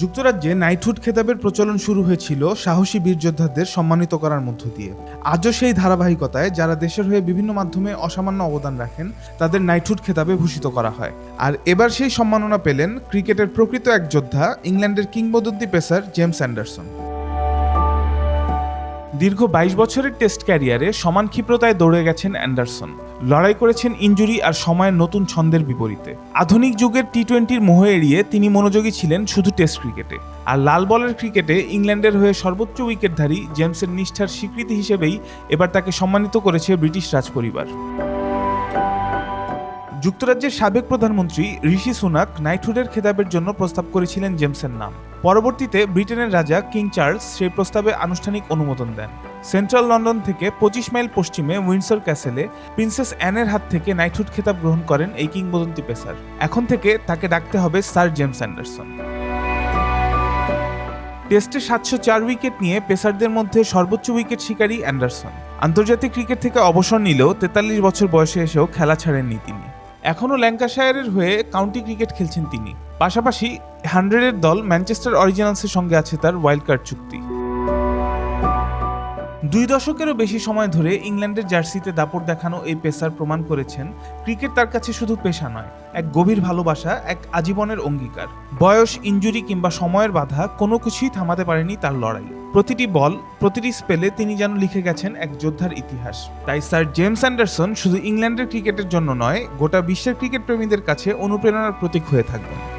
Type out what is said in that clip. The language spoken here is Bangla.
যুক্তরাজ্যে নাইটহুড খেতাবের প্রচলন শুরু হয়েছিল সাহসী বীর যোদ্ধাদের সম্মানিত করার মধ্য দিয়ে। আজও সেই ধারাবাহিকতায় যারা দেশের হয়ে বিভিন্ন মাধ্যমে অসামান্য অবদান রাখেন, তাদের নাইটহুড খেতাবে ভূষিত করা হয়। আর এবার সেই সম্মাননা পেলেন ক্রিকেটের প্রকৃত এক যোদ্ধা, ইংল্যান্ডের কিংবদন্তি পেসার জেমস অ্যান্ডারসন। দীর্ঘ বাইশ বছরের টেস্ট ক্যারিয়ারে সমান ক্ষিপ্রতায় দৌড়ে গেছেন অ্যান্ডারসন। লড়াই করেছেন ইঞ্জুরি আর সময়ের নতুন ছন্দের বিপরীতে। আধুনিক যুগের টি টোয়েন্টির মোহ এড়িয়ে তিনি মনোযোগী ছিলেন শুধু টেস্ট ক্রিকেটে। আর লাল বলের ক্রিকেটে ইংল্যান্ডের হয়ে সর্বোচ্চ উইকেটধারী জেমসের নিষ্ঠার স্বীকৃতি হিসেবেই এবার তাকে সম্মানিত করেছে ব্রিটিশ রাজপরিবার। যুক্তরাজ্যের সাবেক প্রধানমন্ত্রী ঋষি সুনাক নাইটহুডের খেতাবের জন্য প্রস্তাব করেছিলেন জেমসের নাম। পরবর্তীতে ব্রিটেনের রাজা কিং চার্লস সেই প্রস্তাবে আনুষ্ঠানিক অনুমোদন দেন। সেন্ট্রাল লন্ডন থেকে পঁচিশ মাইল পশ্চিমে উইন্ডসর ক্যাসেলে প্রিন্সেস অ্যানের হাত থেকে নাইটহুড খেতাব গ্রহণ করেন এই কিংবদন্তি পেসার। এখন থেকে তাকে ডাকতে হবে স্যার জেমস অ্যান্ডারসন। টেস্টে সাতশো চার উইকেট নিয়ে পেসারদের মধ্যে সর্বোচ্চ উইকেট শিকারী অ্যান্ডারসন। আন্তর্জাতিক ক্রিকেট থেকে অবসর নিলেও তেতাল্লিশ বছর বয়সে এসেও খেলা ছাড়েননি তিনি। এখনও ল্যাঙ্কাশায়ারের হয়ে কাউন্টি ক্রিকেট খেলছেন তিনি। পাশাপাশি হান্ড্রেডের দল ম্যানচেস্টার অরিজিনালসের সঙ্গে আছে তার ওয়াইল্ড কার্ড চুক্তি। দুই দশকেরও বেশি সময় ধরে ইংল্যান্ডের জার্সিতে দাপট দেখানো এই পেসার প্রমাণ করেছেন, ক্রিকেট তার কাছে শুধু পেশা নয়, এক গভীর ভালোবাসা, এক আজীবনের অঙ্গীকার। বয়স ইঞ্জুরি কিংবা সময়ের বাধা কোনো কিছুই থামাতে পারেনি তার লড়াই। প্রতিটি বল, প্রতিটি স্পেলে তিনি যেন লিখে গেছেন এক যোদ্ধার ইতিহাস। তাই স্যার জেমস অ্যান্ডারসন শুধু ইংল্যান্ডের ক্রিকেটের জন্য নয়, গোটা বিশ্বের ক্রিকেট প্রেমীদের কাছে অনুপ্রেরণার প্রতীক হয়ে থাকবেন।